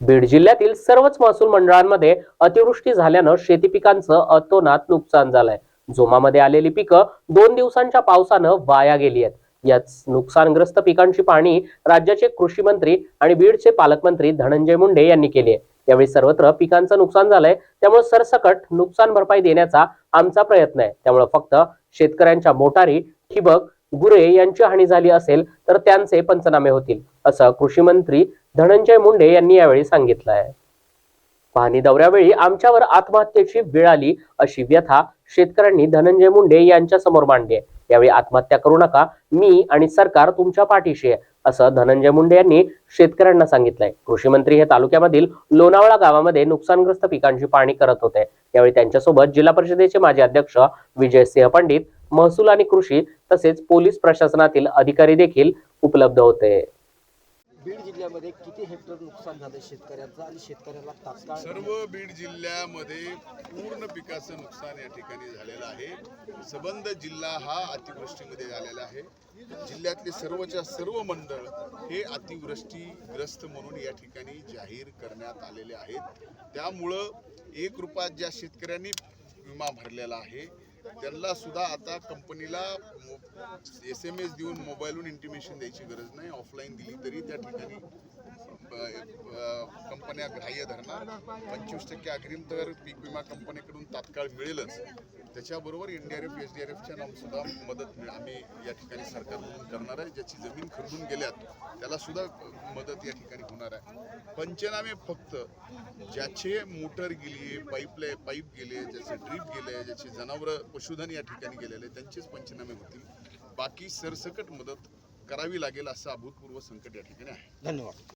बीड जिल्ह्यातील सर्वच महसूल मंडळांमध्ये अतिवृष्टी झाल्यानं शेती पिकांचं अतोनात नुकसान झालंय. जोमामध्ये आलेली पिकं दोन दिवसांच्या पावसानं वाया गेली आहेत. याच नुकसानग्रस्त पिकांची पाहणी राज्याचे कृषी मंत्री आणि बीडचे पालकमंत्री धनंजय मुंडे यांनी केली आहे. यावेळी सर्वत्र पिकांचं नुकसान झालंय त्यामुळे सरसकट नुकसान भरपाई देण्याचा आमचा प्रयत्न आहे. त्यामुळे फक्त शेतकऱ्यांच्या मोटारी ठिबक गुरे यांची हानी झाली असेल तर त्यांचे पंचनामे होतील असं कृषी मंत्री धनंजय मुंडे यांनी यावेळी सांगितलं आहे पाहणी दौऱ्यावेळी आमच्यावर आत्महत्येची वेळ आली अशी व्यथा शेतकऱ्यांनी धनंजय मुंडे यांच्या समोर मांडली आहे. यावेळी आत्महत्या करू नका मी आणि सरकार तुमच्या पाठीशी आहे असं धनंजय मुंडे यांनी शेतकऱ्यांना सांगितलंय. कृषी मंत्री हे तालुक्यामधील लोणावळा गावामध्ये नुकसानग्रस्त पिकांची पाहणी करत होते. यावेळी त्यांच्यासोबत जिल्हा परिषदेचे माजी अध्यक्ष विजय सिंह पंडित महसूल आणि कृषी तसेच पोलीस प्रशासनातील अधिकारी देखील उपलब्ध होते. बीड जिल्ह्यामध्ये किती हेक्टर नुकसान झालं शेतकऱ्यांचं आणि शेतकऱ्याला तात्काळ सर्व बीड जिल्ह्यामध्ये पूर्ण पिकाचं नुकसान या ठिकाणी झालेलं आहे. सबंध जिल्हा हा अतिवृष्टीमध्ये झालेला आहे. जिल्ह्यातले सर्वच्या सर्व मंडळ हे अतिवृष्टीग्रस्त म्हणून या ठिकाणी जाहीर करण्यात आलेले आहेत. त्यामुळं एक रुपयात ज्या शेतकऱ्यांनी विमा भरलेला आहे त्यांना सुद्धा आता कंपनीला एस एम एस देऊन मोबाईलवरून इंटिमेशन द्यायची गरज नाही. ऑफलाईन दिली तरी त्या ठिकाणी कंपन्या ग्राह्य धरणार पंचवीस टक्के अग्रिम तर पीक विमा कंपनीकडून तात्काळ मिळेलच. त्याच्याबरोबर N D R F S D R एफच्या सुद्धा मदत आम्ही या ठिकाणी सरकारकडून करणार आहे. ज्याची जमीन खरेदून गेल्यात त्याला सुद्धा मदत या ठिकाणी होणार आहे. पंचनामे फक्त ज्याचे मोटर गेली पाईपले पाईप गेले ज्याचे ड्रीप गेले ज्याचे जनावरं पशुधन या ठिकाणी गेलेले त्यांचेच पंचनामे होतील. बाकी सरसकट मदत करावी लागेल असं अभूतपूर्व संकट या ठिकाणी आहे. धन्यवाद.